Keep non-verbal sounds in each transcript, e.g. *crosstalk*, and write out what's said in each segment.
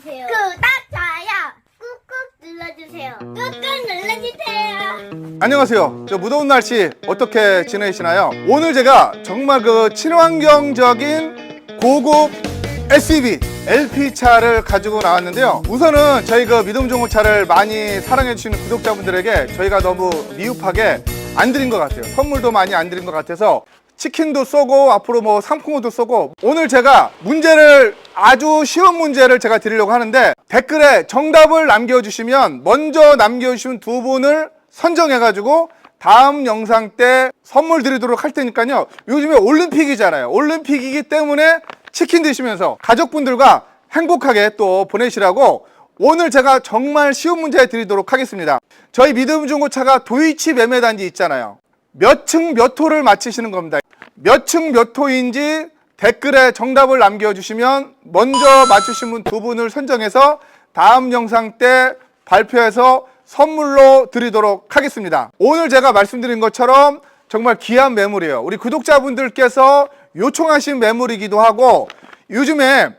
눌러주세요. 구독, 좋아요 꾹꾹 눌러주세요. 꾹꾹 눌러주세요. 안녕하세요. 저 무더운 날씨 어떻게 지내시나요? 오늘 제가 정말 그 친환경적인 고급 SUV LP 차를 가지고 나왔는데요. 우선은 저희 그 믿음 좋은 차를 많이 사랑해 주시는 구독자분들에게 저희가 너무 미흡하게 안 드린 것 같아요. 선물도 많이 안 드린 것 같아서 치킨도 쏘고 앞으로 뭐 상품도 쏘고 오늘 제가 문제를 아주 쉬운 문제를 제가 드리려고 하는데 댓글에 정답을 남겨주시면 먼저 남겨주신 두 분을 선정해가지고 다음 영상 때 선물 드리도록 할 테니까요. 요즘에 올림픽이잖아요. 올림픽이기 때문에 치킨 드시면서 가족분들과 행복하게 또 보내시라고 오늘 제가 정말 쉬운 문제 드리도록 하겠습니다. 저희 믿음 중고차가 도이치 매매단지 있잖아요. 몇 층 몇 호를 맞히시는 겁니다. 몇 층 몇 호인지 댓글에 정답을 남겨주시면 먼저 맞추신 분 두 분을 선정해서 다음 영상 때 발표해서 선물로 드리도록 하겠습니다. 오늘 제가 말씀드린 것처럼 정말 귀한 매물이에요. 우리 구독자분들께서 요청하신 매물이기도 하고 요즘에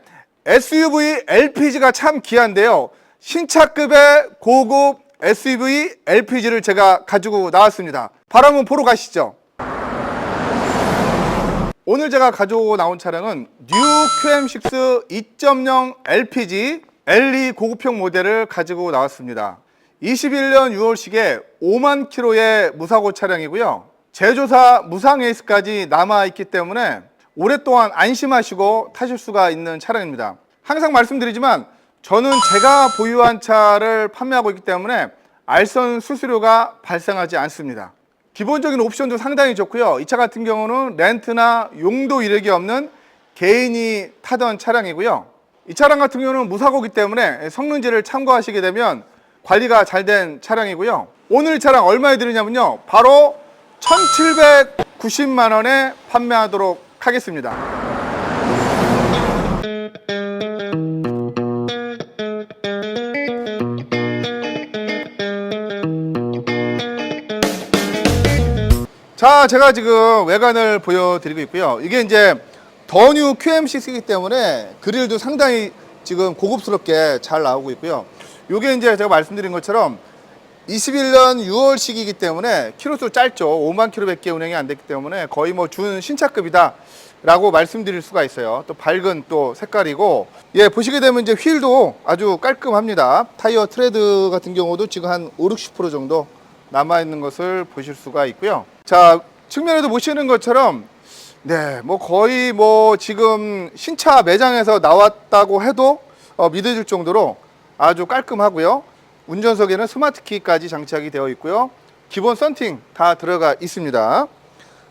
SUV LPG가 참 귀한데요. 신차급의 고급 SUV LPG를 제가 가지고 나왔습니다. 한번 보러 가시죠. 오늘 제가 가지고 나온 차량은 뉴 QM6 2.0 LPG LE 고급형 모델을 가지고 나왔습니다. 21년 6월식에 5만 킬로의 무사고 차량이고요. 제조사 무상 에이스까지 남아 있기 때문에 오랫동안 안심하시고 타실 수가 있는 차량입니다. 항상 말씀드리지만 저는 제가 보유한 차를 판매하고 있기 때문에 알선 수수료가 발생하지 않습니다. 기본적인 옵션도 상당히 좋고요. 이 차 같은 경우는 렌트나 용도 이력이 없는 개인이 타던 차량이고요. 이 차량 같은 경우는 무사고기 때문에 성능지를 참고하시게 되면 관리가 잘 된 차량이고요. 오늘 이 차량 얼마에 드리냐면요. 바로 1,790만 원에 판매하도록 하겠습니다. 자, 제가 지금 외관을 보여드리고 있고요. 이게 이제 더뉴 QM6이기 때문에 그릴도 상당히 지금 고급스럽게 잘 나오고 있고요. 이게 이제 제가 말씀드린 것처럼 21년 6월식이기 때문에 키로수 짧죠. 5만 킬로밖에 운행이 안 됐기 때문에 거의 뭐 준 신차급이다. 라고 말씀드릴 수가 있어요. 또 밝은 또 색깔이고, 예, 보시게 되면 이제 휠도 아주 깔끔합니다. 타이어 트레드 같은 경우도 지금 한 5, 60% 정도 남아 있는 것을 보실 수가 있고요. 자, 측면에도 보시는 것처럼, 네, 뭐 거의 뭐 지금 신차 매장에서 나왔다고 해도 어, 믿어질 정도로 아주 깔끔하고요. 운전석에는 스마트키까지 장착이 되어 있고요. 기본 썬팅 다 들어가 있습니다.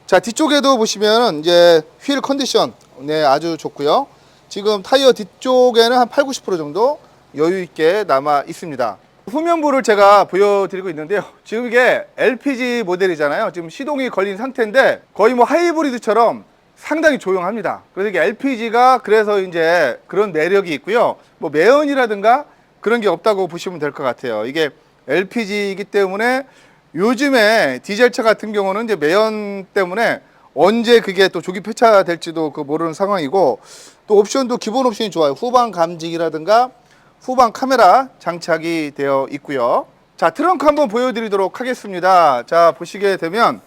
자 뒤쪽에도 보시면 이제 휠 컨디션 네 아주 좋고요. 지금 타이어 뒤쪽에는 한 8, 90% 정도 여유 있게 남아 있습니다. 후면부를 제가 보여드리고 있는데요. 지금 이게 LPG 모델이잖아요. 지금 시동이 걸린 상태인데 거의 뭐 하이브리드처럼 상당히 조용합니다. 그래서 이게 LPG가 그래서 이제 그런 매력이 있고요. 뭐 매연이라든가 그런 게 없다고 보시면 될 것 같아요. 이게 LPG이기 때문에 요즘에 디젤차 같은 경우는 이제 매연 때문에 언제 그게 또 조기 폐차될지도 그 모르는 상황이고 또 옵션도 기본 옵션이 좋아요. 후방 감지기라든가 후방 카메라 장착이 되어 있고요. 자, 트렁크 한번 보여드리도록 하겠습니다. 자, 보시게 되면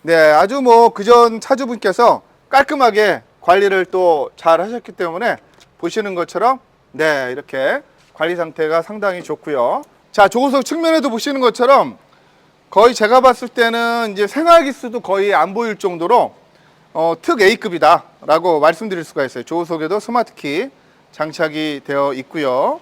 네, 아주 뭐 그전 차주분께서 깔끔하게 관리를 또 잘 하셨기 때문에 보시는 것처럼 네, 이렇게 관리 상태가 상당히 좋고요. 자, 조수석 측면에도 보시는 것처럼 거의 제가 봤을 때는 이제 생활 기수도 거의 안 보일 정도로 어, 특 A급이다라고 말씀드릴 수가 있어요. 조수석에도 스마트키 장착이 되어 있고요.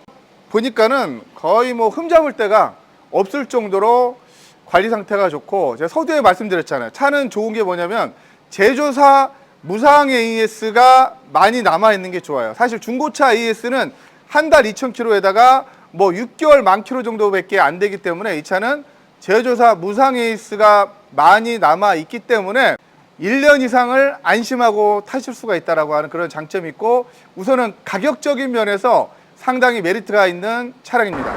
보니까는 거의 뭐 흠잡을 데가 없을 정도로 관리 상태가 좋고 제가 서두에 말씀드렸잖아요. 차는 좋은 게 뭐냐면 제조사 무상 AS가 많이 남아 있는 게 좋아요. 사실 중고차 AS는 한 달 2,000km에다가 뭐 6개월 만 킬로 정도밖에 안 되기 때문에 이 차는 제조사 무상 AS가 많이 남아 있기 때문에 1년 이상을 안심하고 타실 수가 있다라고 하는 그런 장점이 있고 우선은 가격적인 면에서 상당히 메리트가 있는 차량입니다.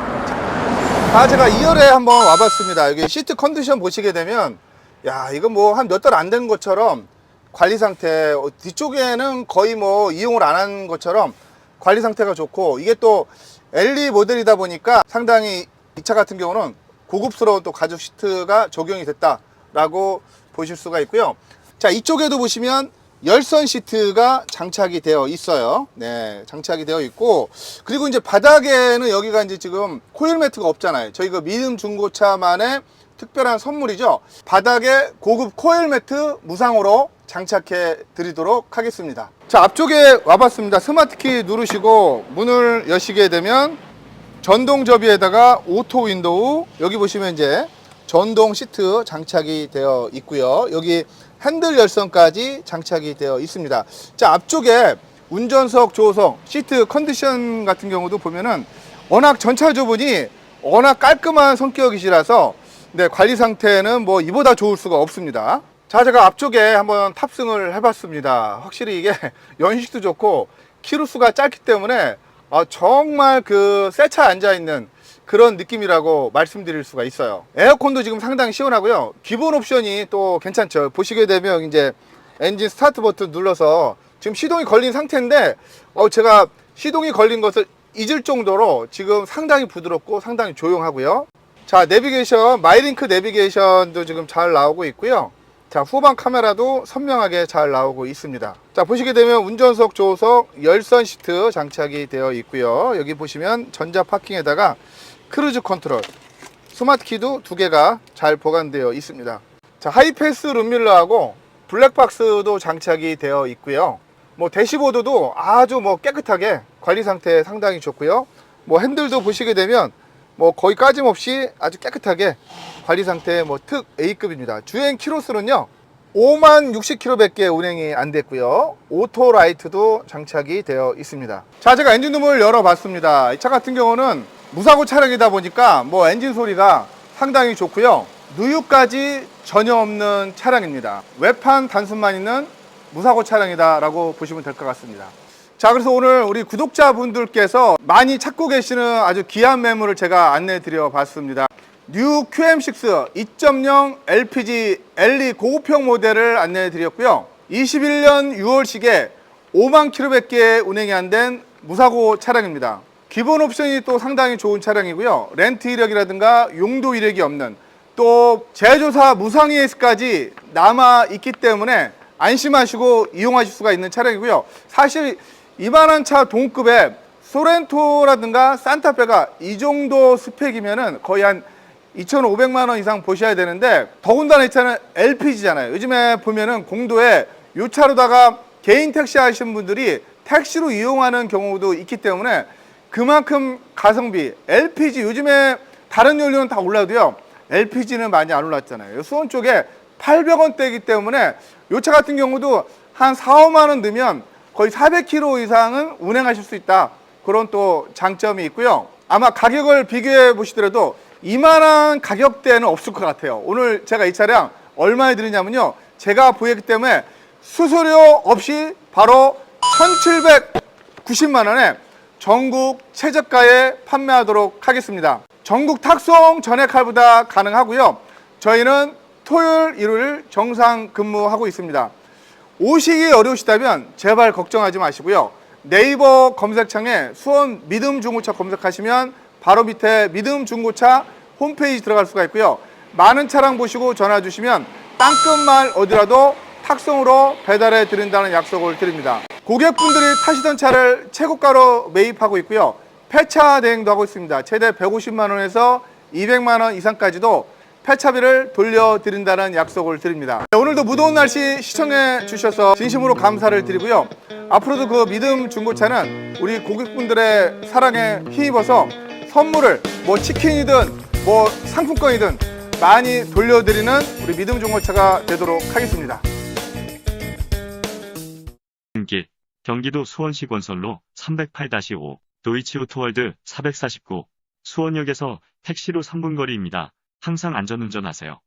아, 제가 2열에 한번 와봤습니다. 여기 시트 컨디션 보시게 되면, 야, 이거 뭐한 몇 달 안 된 것처럼 관리 상태, 어, 뒤쪽에는 거의 뭐 이용을 안 한 것처럼 관리 상태가 좋고, 이게 또 엘리 모델이다 보니까 상당히 이 차 같은 경우는 고급스러운 또 가죽 시트가 적용이 됐다라고 보실 수가 있고요. 자, 이쪽에도 보시면 열선 시트가 장착이 되어 있어요. 네, 장착이 되어 있고 그리고 이제 바닥에는 여기가 이제 지금 코일 매트가 없잖아요. 저희 그 믿음 중고차만의 특별한 선물이죠. 바닥에 고급 코일 매트 무상으로 장착해 드리도록 하겠습니다. 자, 앞쪽에 와봤습니다. 스마트키 누르시고 문을 여시게 되면 전동 접이에다가 오토 윈도우 여기 보시면 이제 전동 시트 장착이 되어 있고요. 여기 핸들 열선까지 장착이 되어 있습니다. 자 앞쪽에 운전석, 조석, 시트 컨디션 같은 경우도 보면은 워낙 전차주분이 워낙 깔끔한 성격이시라서 네, 관리 상태는 뭐 이보다 좋을 수가 없습니다. 자, 제가 앞쪽에 한번 탑승을 해봤습니다. 확실히 이게 *laughs* 연식도 좋고 키로수가 짧기 때문에 아, 정말 그 새 차 앉아 있는 그런 느낌이라고 말씀드릴 수가 있어요. 에어컨도 지금 상당히 시원하고요. 기본 옵션이 또 괜찮죠. 보시게 되면 이제 엔진 스타트 버튼 눌러서 지금 시동이 걸린 상태인데 어, 제가 시동이 걸린 것을 잊을 정도로 지금 상당히 부드럽고 상당히 조용하고요. 자, 내비게이션, 마이링크 내비게이션도 지금 잘 나오고 있고요. 자, 후방 카메라도 선명하게 잘 나오고 있습니다. 자, 보시게 되면 운전석, 조석, 열선 시트 장착이 되어 있고요. 여기 보시면 전자 파킹에다가 크루즈 컨트롤, 스마트 키도 두 개가 잘 보관되어 있습니다. 자, 하이패스 룸밀러하고 블랙박스도 장착이 되어 있고요. 뭐 대시보드도 아주 뭐 깨끗하게 관리 상태 상당히 좋고요. 뭐 핸들도 보시게 되면 뭐 거의 까짐없이 아주 깨끗하게 관리 상태 뭐 특 A급입니다. 주행 키로수는요. 5만 60km밖에 운행이 안 됐고요. 오토 라이트도 장착이 되어 있습니다. 자, 제가 엔진룸을 열어봤습니다. 이 차 같은 경우는 무사고 차량이다 보니까 뭐 엔진 소리가 상당히 좋고요. 누유까지 전혀 없는 차량입니다. 외판 단순만 있는 무사고 차량이다라고 보시면 될 것 같습니다. 자, 그래서 오늘 우리 구독자분들께서 많이 찾고 계시는 아주 귀한 매물을 제가 안내 드려 봤습니다. 뉴 QM6 2.0 LPG LE 고급형 모델을 안내 드렸고요. 21년 6월식에 5만 킬로밖에 운행이 안 된 무사고 차량입니다. 기본 옵션이 또 상당히 좋은 차량이고요. 렌트 이력이라든가 용도 이력이 없는 또 제조사 무상 ES까지 남아 있기 때문에 안심하시고 이용하실 수가 있는 차량이고요. 사실 이만한 차 동급에 소렌토라든가 산타페가 이 정도 스펙이면은 거의 한 2,500만 원 이상 보셔야 되는데 더군다나 이 차는 LPG잖아요. 요즘에 보면은 공도에 요 차로다가 개인 택시 하시는 분들이 택시로 이용하는 경우도 있기 때문에 그만큼 가성비 LPG 요즘에 다른 연료는 다 올라도요. LPG는 많이 안 올랐잖아요. 수원 쪽에 800원대이기 때문에 요 차 같은 경우도 한 4, 5만 원 넣으면 거의 400km 이상은 운행하실 수 있다. 그런 또 장점이 있고요. 아마 가격을 비교해 보시더라도 이만한 가격대는 없을 것 같아요. 오늘 제가 이 차량 얼마에 드리냐면요. 제가 보였기 때문에 수수료 없이 바로 1,790만 원에 전국 최저가에 판매하도록 하겠습니다. 전국 탁송 전액 할부다 가능하고요. 저희는 토요일, 일요일 정상 근무하고 있습니다. 오시기 어려우시다면 제발 걱정하지 마시고요. 네이버 검색창에 수원 믿음 중고차 검색하시면 바로 밑에 믿음 중고차 홈페이지 들어갈 수가 있고요. 많은 차량 보시고 전화 주시면 땅끝말 어디라도 탁송으로 배달해 드린다는 약속을 드립니다. 고객분들이 타시던 차를 최고가로 매입하고 있고요. 폐차 대행도 하고 있습니다. 최대 150만 원에서 200만 원 이상까지도 폐차비를 돌려드린다는 약속을 드립니다. 네, 오늘도 무더운 날씨 시청해 주셔서 진심으로 감사를 드리고요. 앞으로도 그 믿음 중고차는 우리 고객분들의 사랑에 힘입어서 선물을 뭐 치킨이든 뭐 상품권이든 많이 돌려드리는 우리 믿음 중고차가 되도록 하겠습니다. 경기도 수원시 건설로 308-5 도이치오토월드 449 수원역에서 택시로 3분 거리입니다. 항상 안전운전하세요.